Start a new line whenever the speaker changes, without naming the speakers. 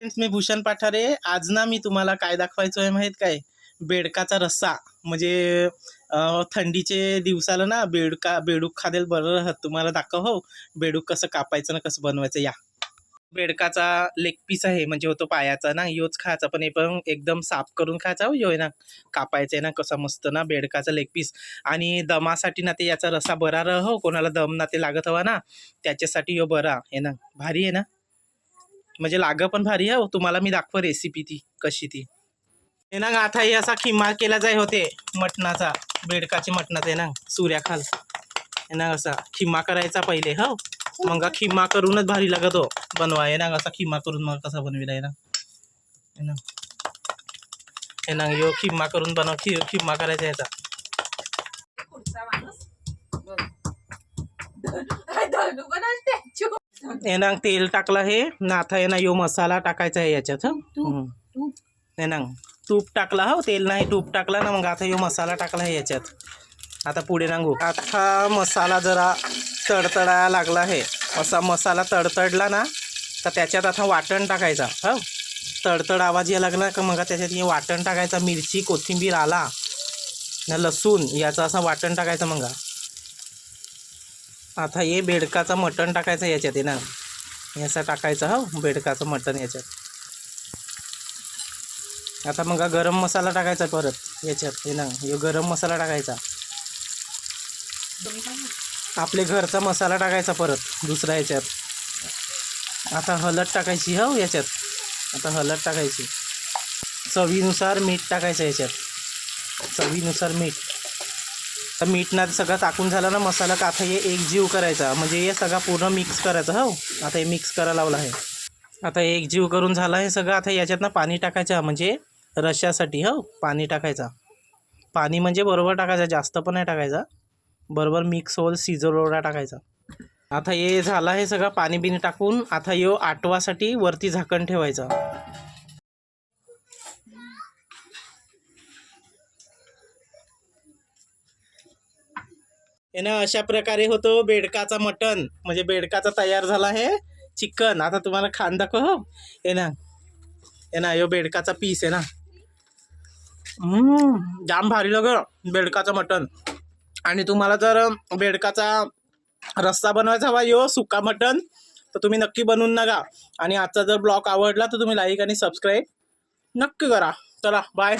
Friends मी भूषण पाठारे. आज ना मी तुम्हाला काय दाखवायचो आहे माहीत काय? बेडकाचा रस्सा. म्हणजे थंडीचे दिवसाला ना बेडका बेडूक खादेल बरं राहत. तुम्हाला दाखव हो. बेडूक कसं कापायचं ना कसं बनवायचं या. बेडकाचा लेग पीस आहे. म्हणजे होतो पायाचा ना योच खायचा. पण हे पण एकदम साफ करून खायचा हो यो आहे ना. कापायचं आहे ना कसा मस्त ना बेडकाचा लेग पीस आणि दमासाठी ना ते याचा रसा बरा रह हो. कोणाला दम ना ते लागत हवा ना. त्याच्यासाठी यो बरा. आहे ना भारी आहे ना? म्हणजे लाग पण भारी आहे हो. तुम्हाला मी दाखव रेसिपी ती कशी ती. हे ना आता हे असा खिमा केला जाय होते मटणाचा बेडकाचे मटणाचा आहे ना सूर्याखाल. हे ना असा खिमा करायचा पहिले हो. मग खिमा करूनच भारी लागत हो बनवा हे ना असा खिमा करून मग कसा बनविला आहे ना हे ना हे ना यो खिमा करून बनव खि खिमा करायचा याचा. ना तेल टाकलं हे ना आता हे ना यो मसाला टाकायचा आहे याच्यात हं.
तूप,
टाकला हो तेल नाही तूप टाकला ना मग आता यो मसाला टाकला आहे याच्यात. आता पुढे नांगू आता मसाला जरा तडतडायला लागला आहे. असा मसाला तडतडला ना तर त्याच्यात आता वाटण टाकायचा हो. तडतड आवाज यायला लागला का मग त्याच्यात हे वाटण टाकायचा मिरची कोथिंबीर आला ना लसूण याचं असं वाटण टाकायचं मग. आता हे बेडकाचं मटण टाकायचं याच्यात आहे ना. याचा असं टाकायचं हो बेडकाचं मटण याच्यात. आता मग गरम मसाला टाकायचा परत याच्यात हे ना हे गरम मसाला टाकायचा. आपले घरचा मसाला टाकायचा परत दुसरा याच्यात. आता हळद टाकायची हो याच्यात. आता हळद टाकायची. चवीनुसार मीठ टाकायचं याच्यात. चवीनुसार मीठ. तर मीठना सगळं टाकून झालं ना मसाला का आता हे एक जीव करायचा. म्हणजे हे सगळं पूर्ण मिक्स करायचं हो. आता हे मिक्स करायला लावलं आहे. आता एक जीव करून झालं हे सगळं. आता याच्यात ना पाणी टाकायचं म्हणजे रश्यासाठी हो. पाणी टाकायचा. पाणी म्हणजे बरोबर टाकायचं जास्त पण नाही टाकायचा. बरोबर मिक्स होल सिजरोडा टाकायचा. आता हे झालं हे सगळं पाणी बिणी टाकून. आता यो आटवासाठी वरती झाकण ठेवायचं. ना अशा प्रकारे होतो बेडकाचा मटन म्हणजे बेडकाचा तयार झाला आहे चिकन. आता तुम्हाला खान दाखव हो. हे ना हे ना यो बेडकाचा पीस आहे ना. जाम भारी लग बेडकाचं मटन आणि तुम्हाला जर बेडकाचा रस्सा बनवायचा हवा यो सुका मटन तर तुम्ही नक्की बनवून नका आणि आजचा जर ब्लॉग आवडला तर तुम्ही लाईक आणि सबस्क्राईब नक्की करा. चला बाय